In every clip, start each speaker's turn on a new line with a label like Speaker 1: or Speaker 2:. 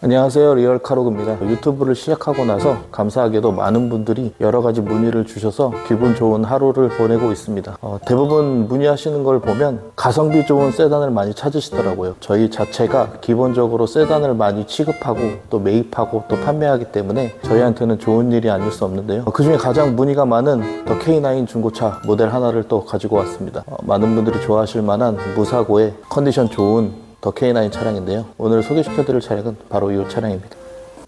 Speaker 1: 안녕하세요. 리얼카로그입니다. 유튜브를 시작하고 나서 감사하게도 많은 분들이 여러 가지 문의를 주셔서 기분 좋은 하루를 보내고 있습니다. 어, 대부분 문의하시는 걸 보면 가성비 좋은 세단을 많이 찾으시더라고요. 저희 자체가 기본적으로 세단을 많이 취급하고 또 매입하고 또 판매하기 때문에 저희한테는 좋은 일이 아닐 수 없는데요. 그 중에 가장 문의가 많은 더 K9 중고차 모델 하나를 또 가지고 왔습니다. 어, 많은 분들이 좋아하실 만한 무사고의 컨디션 좋은 더 K9 차량인데요. 오늘 소개시켜드릴 차량은 바로 이 차량입니다.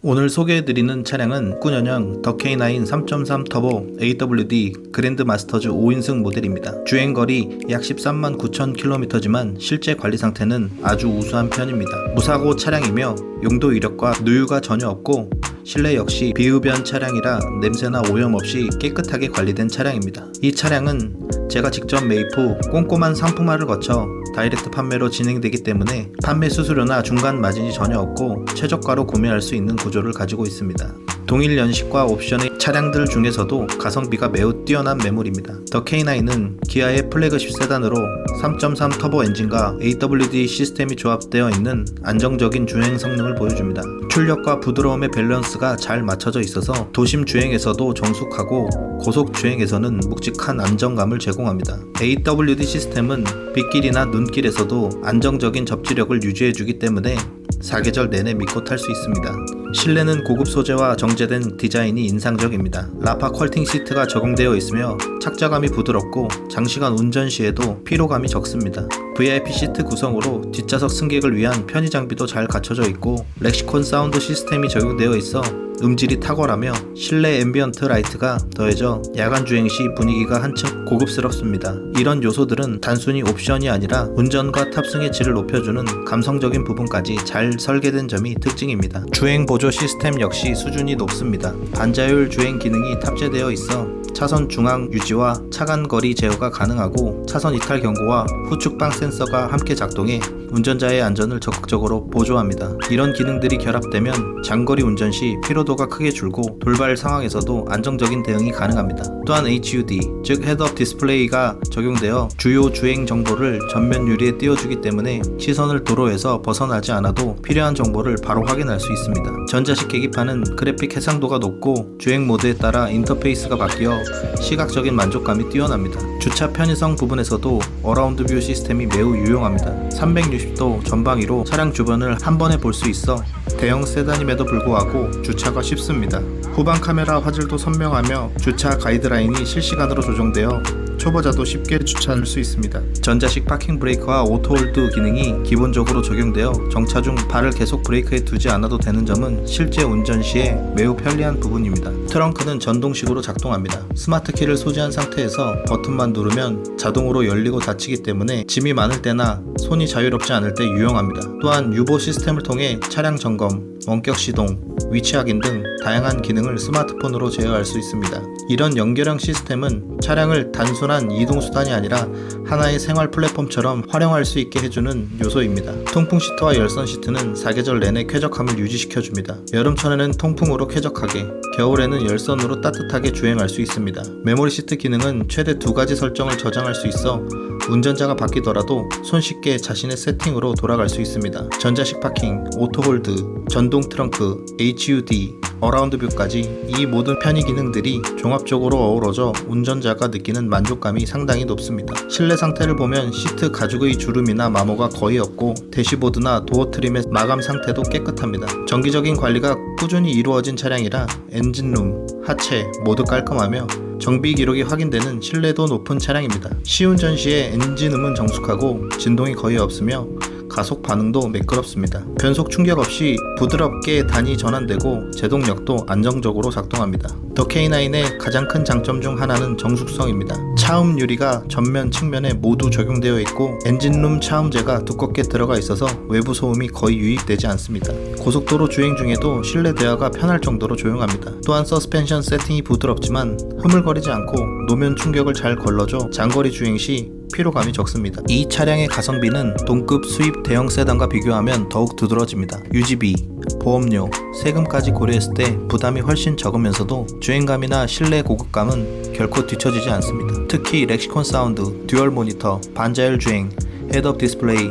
Speaker 2: 오늘 소개해드리는 차량은 9년형 더 K9 3.3 터보 AWD 그랜드 마스터즈 5인승 모델입니다. 주행거리 약 13만 9천 킬로미터지만 실제 관리 상태는 아주 우수한 편입니다. 무사고 차량이며 용도 이력과 누유가 전혀 없고 실내 역시 비흡연 차량이라 냄새나 오염 없이 깨끗하게 관리된 차량입니다. 이 차량은 제가 직접 매입 후 꼼꼼한 상품화를 거쳐 다이렉트 판매로 진행되기 때문에 판매 수수료나 중간 마진이 전혀 없고 최저가로 구매할 수 있는 구조를 가지고 있습니다. 동일 연식과 옵션의 차량들 중에서도 가성비가 매우 뛰어난 매물입니다. 더 K9은 기아의 플래그십 세단으로 3.3 터보 엔진과 AWD 시스템이 조합되어 있는 안정적인 주행 성능을 보여줍니다. 출력과 부드러움의 밸런스가 잘 맞춰져 있어서 도심 주행에서도 정숙하고 고속 주행에서는 묵직한 안정감을 제공합니다. AWD 시스템은 빗길이나 눈길에서도 안정적인 접지력을 유지해주기 때문에 사계절 내내 믿고 탈 수 있습니다. 실내는 고급 소재와 정제된 디자인이 인상적입니다. 라파 컬팅 시트가 적용되어 있으며 착자감이 부드럽고 장시간 운전 시에도 피로감이 적습니다. VIP 시트 구성으로 뒷좌석 승객을 위한 편의 장비도 잘 갖춰져 있고 렉시콘 사운드 시스템이 적용되어 있어 음질이 탁월하며 실내 앰비언트 라이트가 더해져 야간 주행 시 분위기가 한층 고급스럽습니다. 이런 요소들은 단순히 옵션이 아니라 운전과 탑승의 질을 높여주는 감성적인 부분까지 잘 설계된 점이 특징입니다. 주행 보조 시스템 역시 수준이 높습니다. 반자율 주행 기능이 탑재되어 있어 차선 중앙 유지와 차간 거리 제어가 가능하고 차선 이탈 경고와 후측방 센서 가 함께 작동해 운전자의 안전을 적극적으로 보조합니다. 이런 기능들이 결합되면 장거리 운전 시 피로도가 크게 줄고 돌발 상황에서도 안정적인 대응이 가능합니다. 또한 HUD, 즉 헤드업 디스플레이가 적용되어 주요 주행 정보를 전면 유리에 띄워주기 때문에 시선을 도로에서 벗어나지 않아도 필요한 정보를 바로 확인할 수 있습니다. 전자식 계기판은 그래픽 해상도가 높고 주행 모드에 따라 인터페이스가 바뀌어 시각적인 만족감이 뛰어납니다. 주차 편의성 부분에서도 어라운드 뷰 시스템이 매우 유용합니다. 360도 전방위로 차량 주변을 한 번에 볼 수 있어 대형 세단임에도 불구하고 주차가 쉽습니다. 후방 카메라 화질도 선명하며 주차 가이드라인이 실시간으로 조정되어 초보자도 쉽게 주차할 수 있습니다. 전자식 파킹 브레이크와 오토홀드 기능이 기본적으로 적용되어 정차 중 발을 계속 브레이크에 두지 않아도 되는 점은 실제 운전 시에 매우 편리한 부분입니다. 트렁크는 전동식으로 작동합니다. 스마트 키를 소지한 상태에서 버튼만 누르면 자동으로 열리고 닫히기 때문에 짐이 많을 때나 손이 자유롭지 않을 때 유용합니다. 또한 유보 시스템을 통해 차량 점검, 원격 시동, 위치 확인 등 다양한 기능을 스마트폰으로 제어할 수 있습니다. 이런 연결형 시스템은 차량을 단순한 이동 수단이 아니라 하나의 생활 플랫폼처럼 활용할 수 있게 해주는 요소입니다. 통풍 시트와 열선 시트는 사계절 내내 쾌적함을 유지시켜줍니다. 여름철에는 통풍으로 쾌적하게, 겨울에는 열선으로 따뜻하게 주행할 수 있습니다. 메모리 시트 기능은 최대 두 가지 설정을 저장할 수 있어 운전자가 바뀌더라도 손쉽게 자신의 세팅으로 돌아갈 수 있습니다. 전자식 파킹, 오토홀드, 전동 트렁크, HUD, 어라운드 뷰까지 이 모든 편의 기능들이 종합적으로 어우러져 운전자가 느끼는 만족감이 상당히 높습니다. 실내 상태를 보면 시트 가죽의 주름이나 마모가 거의 없고 대시보드나 도어 트림의 마감 상태도 깨끗합니다. 정기적인 관리가 꾸준히 이루어진 차량이라 엔진룸, 하체 모두 깔끔하며 정비 기록이 확인되는 신뢰도 높은 차량입니다. 시운전 시에 엔진음은 정숙하고 진동이 거의 없으며 가속 반응도 매끄럽습니다. 변속 충격 없이 부드럽게 단이 전환되고 제동력도 안정적으로 작동합니다. 더 K9의 가장 큰 장점 중 하나는 정숙성입니다. 차음 유리가 전면 측면에 모두 적용되어 있고 엔진룸 차음재가 두껍게 들어가 있어서 외부 소음이 거의 유입되지 않습니다. 고속도로 주행 중에도 실내 대화가 편할 정도로 조용합니다. 또한 서스펜션 세팅이 부드럽지만 흐물거리지 않고 노면 충격을 잘 걸러줘 장거리 주행 시 피로감이 적습니다. 이 차량의 가성비는 동급 수입 대형 세단과 비교하면 더욱 두드러집니다. 유지비, 보험료, 세금까지 고려했을 때 부담이 훨씬 적으면서도 주행감이나 실내 고급감은 결코 뒤처지지 않습니다. 특히 렉시콘 사운드, 듀얼 모니터, 반자율 주행, 헤드업 디스플레이,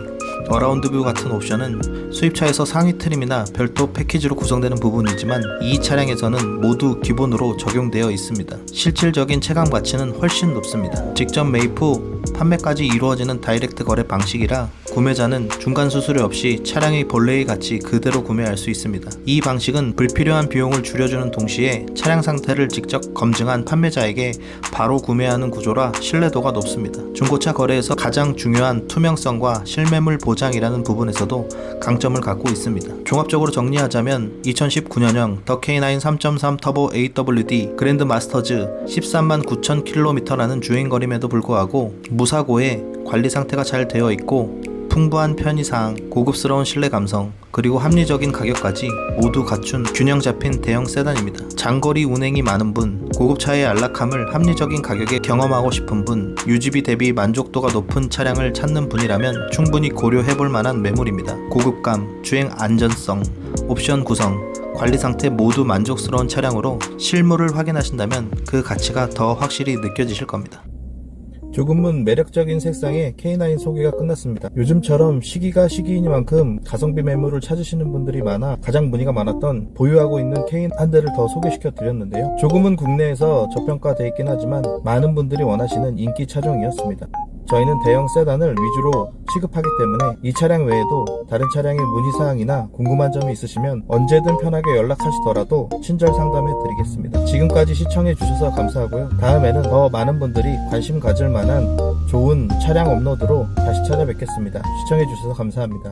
Speaker 2: 어라운드 뷰 같은 옵션은 수입차에서 상위 트림이나 별도 패키지로 구성되는 부분이지만 이 차량에서는 모두 기본으로 적용되어 있습니다. 실질적인 체감 가치는 훨씬 높습니다. 직접 매입 후 판매까지 이루어지는 다이렉트 거래 방식이라 구매자는 중간 수수료 없이 차량의 본래의 가치 그대로 구매할 수 있습니다. 이 방식은 불필요한 비용을 줄여주는 동시에 차량 상태를 직접 검증한 판매자에게 바로 구매하는 구조라 신뢰도가 높습니다. 중고차 거래에서 가장 중요한 투명성과 실매물 보장이라는 부분에서도 강점을 갖고 있습니다. 종합적으로 정리하자면 2019년형 더 K9 3.3 터보 AWD 그랜드 마스터즈 13만 9천 킬로미터라는 주행거림에도 불구하고 무사고에 관리 상태가 잘 되어 있고 풍부한 편의사항, 고급스러운 실내 감성, 그리고 합리적인 가격까지 모두 갖춘 균형 잡힌 대형 세단입니다. 장거리 운행이 많은 분, 고급차의 안락함을 합리적인 가격에 경험하고 싶은 분, 유지비 대비 만족도가 높은 차량을 찾는 분이라면 충분히 고려해볼 만한 매물입니다. 고급감, 주행 안전성, 옵션 구성, 관리 상태 모두 만족스러운 차량으로 실물을 확인하신다면 그 가치가 더 확실히 느껴지실 겁니다.
Speaker 1: 조금은 매력적인 색상의 K9 소개가 끝났습니다. 요즘처럼 시기가 시기이니만큼 가성비 매물을 찾으시는 분들이 많아 가장 문의가 많았던 보유하고 있는 K9 한 대를 더 소개시켜 드렸는데요. 조금은 국내에서 저평가되어 있긴 하지만 많은 분들이 원하시는 인기 차종이었습니다. 저희는 대형 세단을 위주로 취급하기 때문에 이 차량 외에도 다른 차량의 문의사항이나 궁금한 점이 있으시면 언제든 편하게 연락하시더라도 친절 상담해 드리겠습니다. 지금까지 시청해 주셔서 감사하고요. 다음에는 더 많은 분들이 관심 가질 만한 좋은 차량 업로드로 다시 찾아뵙겠습니다. 시청해 주셔서 감사합니다.